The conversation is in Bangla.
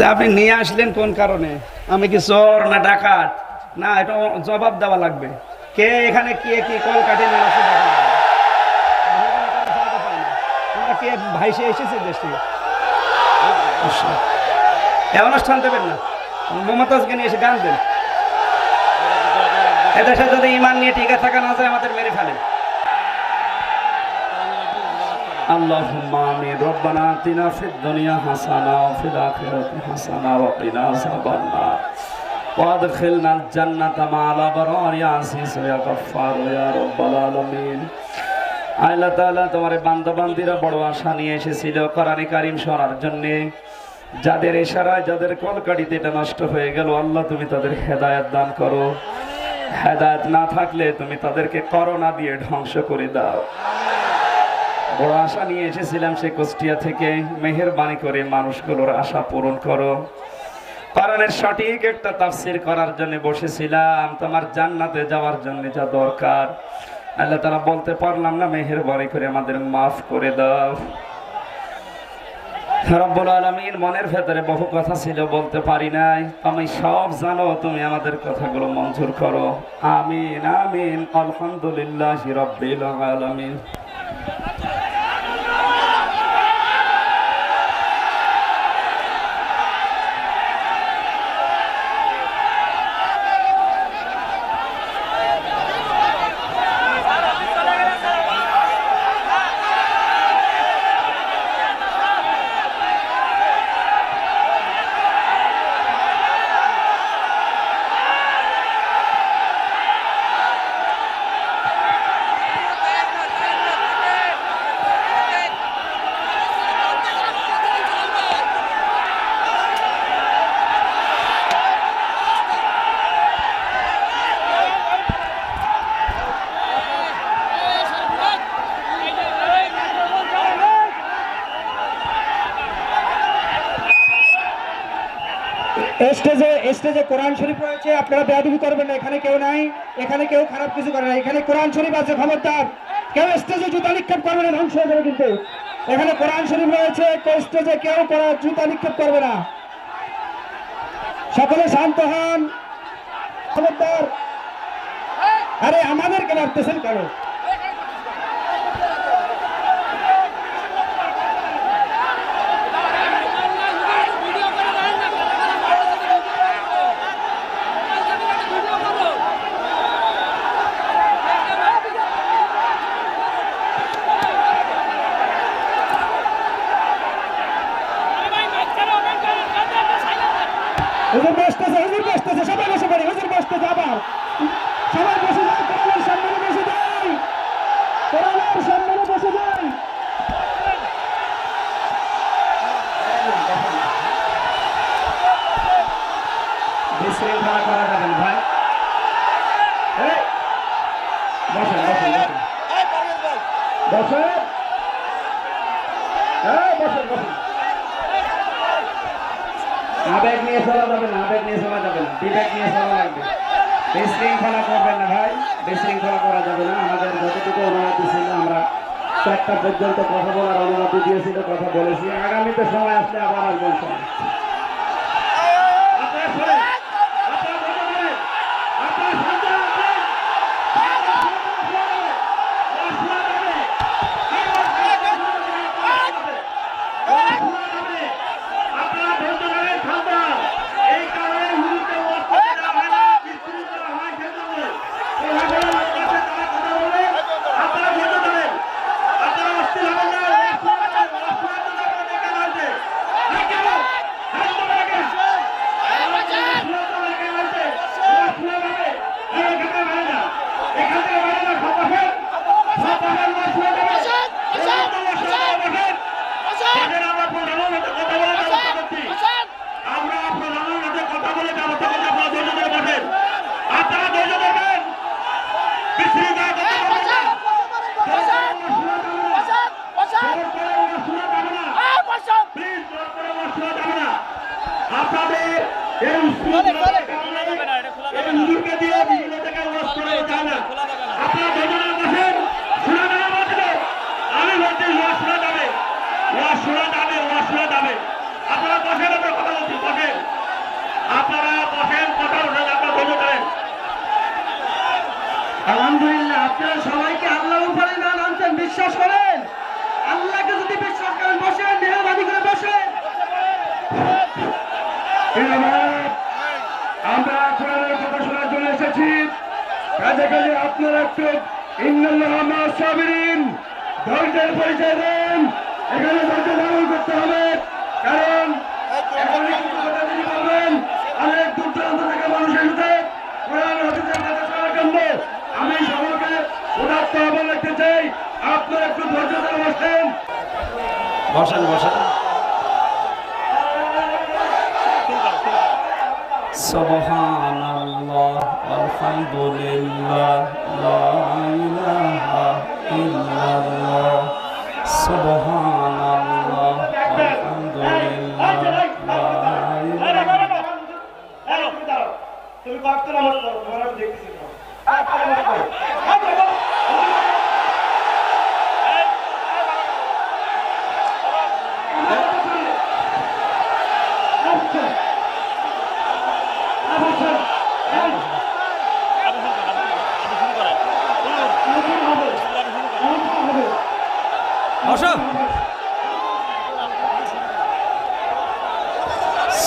তা আপনি নিয়ে আসলেন কোন কারণে? আমি কি চোর না ডাকাত? না, এটা জবাব দেওয়া লাগবে। কে এখানে কে কি কল কাটে নিয়ে দেখা আমরা কে ভাইসে এসেছে দেশে? এ অনুষ্ঠান দেবেন না। মমতাজকে নিয়ে এসে গান দেন। এদেশে যদি ইমান নিয়ে টিকে থাকা না যায়, আমাদের মেরে ফেলেন। اللهم آمين ربنا آتنا في الدنيا حسنة وفي الآخرة حسنة وقنا عذاب النار وادخلنا الجنة مع الأبرار يا عزيز يا غفار يا رب العالمين আল্লাহ তাআলা তোমার বান্ধবান্ধীরা বড় আশা নিয়ে এসেছিল কোরআনে কারিম শোনার জন্য যাদের ইশারায় যাদের কলকাটিতে এটা নষ্ট হয়ে গেল আল্লাহ তুমি তাদের হেদায়েত দান করো হেদায়েত না থাকলে তুমি তাদেরকে করোনা দিয়ে ধ্বংস করে দাও বড় আশা নিয়ে এসেছিলাম সে কুষ্টিয়া থেকে। মেহেরবানি করে মানুষগুলোর আশা পূরণ করো। কোরআনের সঠিক একটা তাফসির করার জন্য বসেছিলাম। তোমার জান্নাতে যাওয়ার জন্য যা দরকার। আল্লাহ তারা বলতে পারলাম না, মেহেরবানি করে আমাদের মাফ করে দাও। রব্বুল আলমীর মনের ভেতরে বহু কথা ছিল, বলতে পারি নাই। আমি সব জানো, তুমি আমাদের কথাগুলো মঞ্জুর করো। আমিন আমিন। আলহামদুলিল্লাহ রব্বিল আলমিন। স্টেজে স্টেজে কোরআন শরীফ রয়েছে, আপনারা বেয়াদবি করবেন না, এখানে কেউ নাই, এখানে কেউ খারাপ কিছু করে না, এখানে কোরআন শরীফ আছে, খবরদার। কেউ স্টেজে জুতা নিক্ষেপ করবে না, ধ্বংস হয়ে যাবে কিন্তু। এখানে কোরআন শরীফ রয়েছে, কেউ স্টেজে কেউ জুতা নিক্ষেপ করবে না। সকলে শান্ত হন। খবরদার। আরে, আমাদেরকে মারতেছেন কেন হুজুর বসতেছে হুজুর বসতেছে সবাই বসে পড়ি হুজুর বসতেছে আবার সবাই বসে যায় কোরআনের সামনে বসে যায় কোরআনের সামনে বসে যায় বিশৃঙ্খলা করা যাবে না ভাই এই, বসেন বসেন বসেন। বসে হ্যাঁ বসে বসে আবেগ নিয়ে চলা যাবে না, আবেগ নিয়ে চলা যাবে না। বিবেক নিয়ে চলা লাগবে। বিশৃঙ্খলা করবেন না ভাই, বিশৃঙ্খলা করা যাবে না। আমাদের যতটুকু অনুমতি ছিল, আমরা চারটা পর্যন্ত কথা বলার অনুমতি দিয়েছিল কথা বলেছি। আগামীতে সময় আসলে আবার আসবেন সময় মুরগি দিয়ে বিভিন্ন টাকা লস করা যায় না আপনারা ঘটনা বসেন শোনা না বাঁচলে আমি বলছি লস শোনা যাবে লস শোনা যাবে লস শোনা যাবে আপনারা বসেন আমরা কথা বলছি বসেন। আপনারা বসেন কথা উঠে আপনারা ধৈর্য ধরেন। আলহামদুলিল্লাহ আপনারা সবাইকে আল্লাহর উপরে না নামছেন বিশ্বাস করেন? আল্লাহকে যদি বিশ্বাস করেন বসেন মেহরবানি করে বসেন। আমরা কোরআনের কথা শোনার এসেছি। কাজে কাজে, আপনারা একটু মা ধৈর্যের দেন। এখানে ধৈর্য করতে হবে, কারণ অনেক দূর দূরান্ত থেকে মানুষ এসেছে। কোরআন জন্য আমি সকলকে উদাত্ত আহ্বান রাখতে চাই। আপনারা একটু ধৈর্য ধরে বসেন বসেন। سبحان الله والحمد لله لا إله إلا الله سبحان الله والحمد لله لا إله তুমি বাক্য নামাজ পড়ো তোমার আমি দেখতেছি